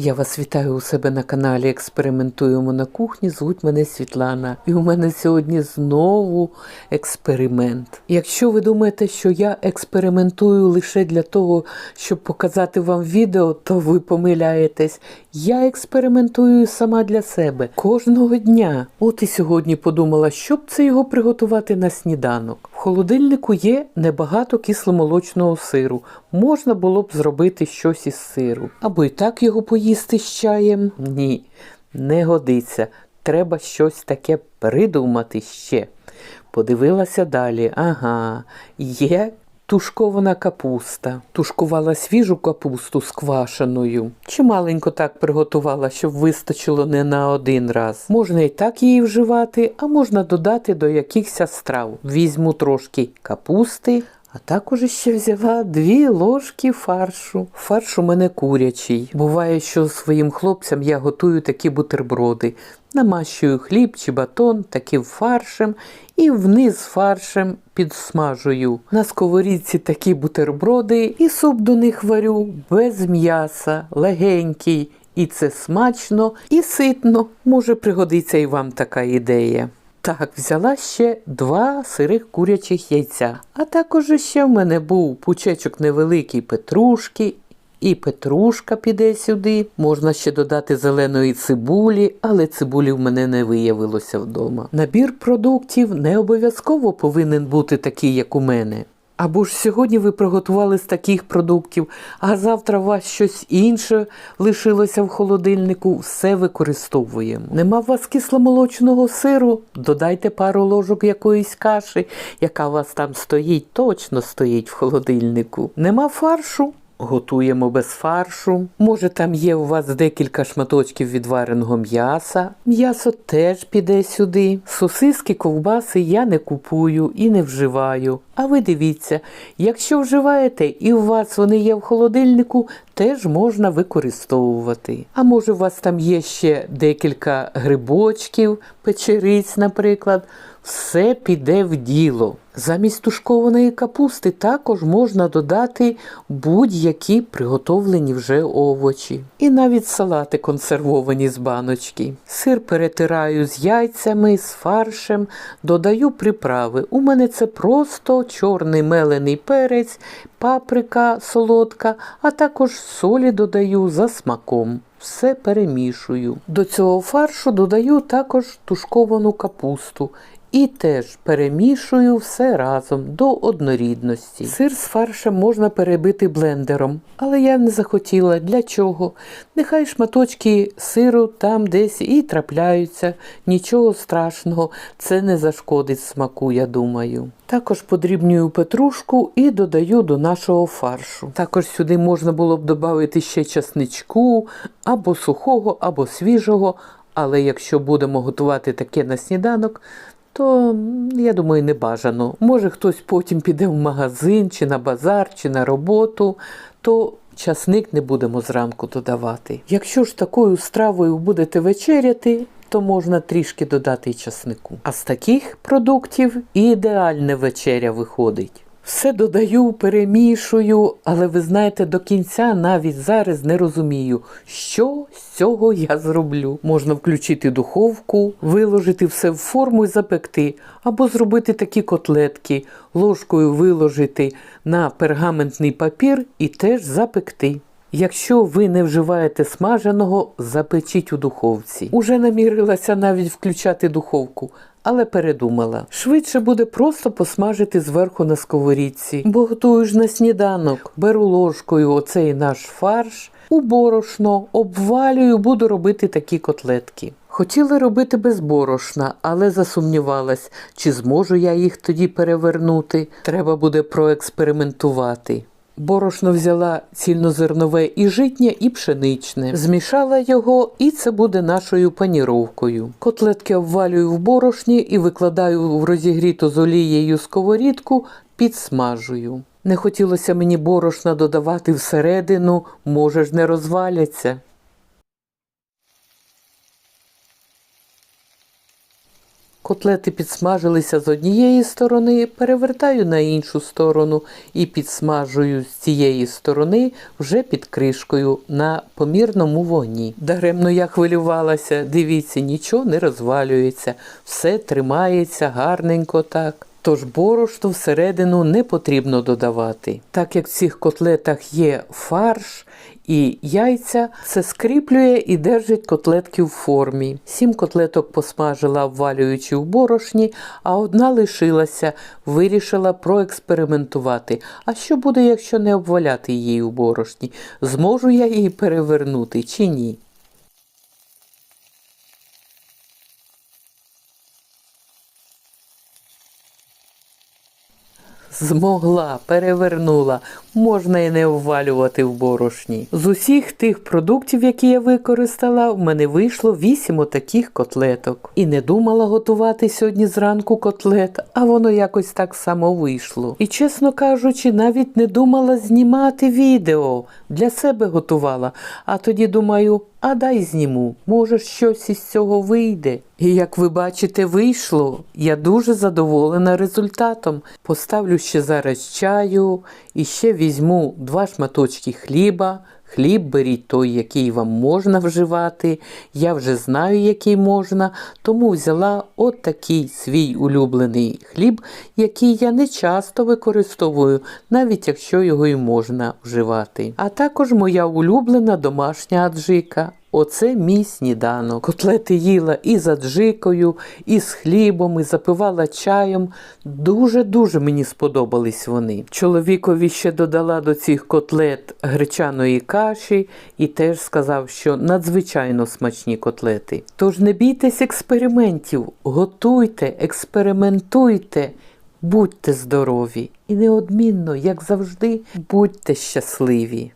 Я вас вітаю у себе на каналі Експериментуємо на кухні. Звуть мене Світлана. І у мене сьогодні знову експеримент. Якщо ви думаєте, що я експериментую лише для того, щоб показати вам відео, то ви помиляєтесь. Я експериментую сама для себе кожного дня. От і сьогодні подумала, щоб це його приготувати на сніданок. В холодильнику є небагато кисломолочного сиру. Можна було б зробити щось із сиру. Або і так його поїсти з чаєм. Ні, не годиться. Треба щось таке придумати ще. Подивилася далі. Ага, є тушкована капуста. Тушкувала свіжу капусту з квашеною. Чималенько так приготувала, щоб вистачило не на один раз. Можна і так її вживати, а можна додати до якихось страв. Візьму трошки капусти. А також ще взяла дві ложки фаршу. Фарш у мене курячий. Буває, що своїм хлопцям я готую такі бутерброди. Намащую хліб чи батон таким фаршем і вниз фаршем підсмажую. На сковорідці такі бутерброди і суп до них варю без м'яса, легенький. І це смачно і ситно. Може пригодиться і вам така ідея. Так, взяла ще два сирих курячих яйця. А також ще в мене був пучечок невеликий петрушки. І петрушка піде сюди. Можна ще додати зеленої цибулі, але цибулі в мене не виявилося вдома. Набір продуктів не обов'язково повинен бути такий, як у мене. Або ж сьогодні ви приготували з таких продуктів, а завтра у вас щось інше лишилося в холодильнику, все використовуємо. Нема у вас кисломолочного сиру, додайте пару ложок якоїсь каші, яка у вас там стоїть, точно стоїть в холодильнику. Нема фаршу. Готуємо без фаршу. Може, там є у вас декілька шматочків відвареного м'яса. М'ясо теж піде сюди. Сосиски, ковбаси я не купую і не вживаю. А ви дивіться, якщо вживаєте і у вас вони є в холодильнику, теж можна використовувати. А може, у вас там є ще декілька грибочків, печериць, наприклад. Все піде в діло. Замість тушкованої капусти також можна додати будь-які приготовлені вже овочі. І навіть салати консервовані з баночки. Сир перетираю з яйцями, з фаршем, додаю приправи. У мене це просто чорний мелений перець, паприка солодка, а також солі додаю за смаком. Все перемішую. До цього фаршу додаю також тушковану капусту. І теж перемішую все разом до однорідності. Сир з фаршем можна перебити блендером, але я не захотіла. Для чого? Нехай шматочки сиру там десь і трапляються. Нічого страшного, це не зашкодить смаку, я думаю. Також подрібнюю петрушку і додаю до нашого фаршу. Також сюди можна було б додати ще часничку, або сухого, або свіжого. Але якщо будемо готувати таке на сніданок, то я думаю, не бажано. Може, хтось потім піде в магазин, чи на базар, чи на роботу, то часник не будемо зранку додавати. Якщо ж такою стравою будете вечеряти, то можна трішки додати і часнику. А з таких продуктів ідеальна вечеря виходить. Все додаю, перемішую, але ви знаєте, до кінця навіть зараз не розумію, що з цього я зроблю. Можна включити духовку, виложити все в форму і запекти, або зробити такі котлетки, ложкою виложити на пергаментний папір і теж запекти. Якщо ви не вживаєте смаженого, запечіть у духовці. Уже намірилася навіть включати духовку, але передумала. Швидше буде просто посмажити зверху на сковорідці, бо готую ж на сніданок. Беру ложкою оцей наш фарш, у борошно, обвалюю, буду робити такі котлетки. Хотіла робити без борошна, але засумнівалась, чи зможу я їх тоді перевернути. Треба буде проекспериментувати. Борошно взяла цільнозернове і житнє, і пшеничне. Змішала його, і це буде нашою паніровкою. Котлетки обвалюю в борошні і викладаю в розігріту з олією сковорідку, підсмажую. Не хотілося мені борошна додавати всередину, може ж не розваляться. Котлети підсмажилися з однієї сторони, перевертаю на іншу сторону і підсмажую з цієї сторони вже під кришкою на помірному вогні. Даремно я хвилювалася, дивіться, нічого не розвалюється, все тримається гарненько так. Тож борошно всередину не потрібно додавати. Так як в цих котлетах є фарш і яйця, це скріплює і держить котлетки в формі. Сім котлеток посмажила, обвалюючи в борошні, а одна лишилася, вирішила проекспериментувати. А що буде, якщо не обваляти її у борошні? Зможу я її перевернути чи ні? Змогла, перевернула, можна і не обвалювати в борошні. З усіх тих продуктів, які я використала, в мене вийшло 8 отаких котлеток. І не думала готувати сьогодні зранку котлет, а воно якось так само вийшло. І, чесно кажучи, навіть не думала знімати відео. Для себе готувала. А тоді думаю, а дай зніму, може щось із цього вийде. І як ви бачите, вийшло. Я дуже задоволена результатом. Поставлю ще зараз чаю і ще візьму два шматочки хліба. Хліб беріть той, який вам можна вживати. Я вже знаю, який можна, тому взяла от такий свій улюблений хліб, який я не часто використовую, навіть якщо його і можна вживати. А також моя улюблена домашня аджика. Оце мій сніданок. Котлети їла і з аджикою, і з хлібом, і запивала чаєм. Дуже-дуже мені сподобались вони. Чоловікові ще додала до цих котлет гречаної каші і теж сказав, що надзвичайно смачні котлети. Тож не бійтесь експериментів, готуйте, експериментуйте, будьте здорові і неодмінно, як завжди, будьте щасливі.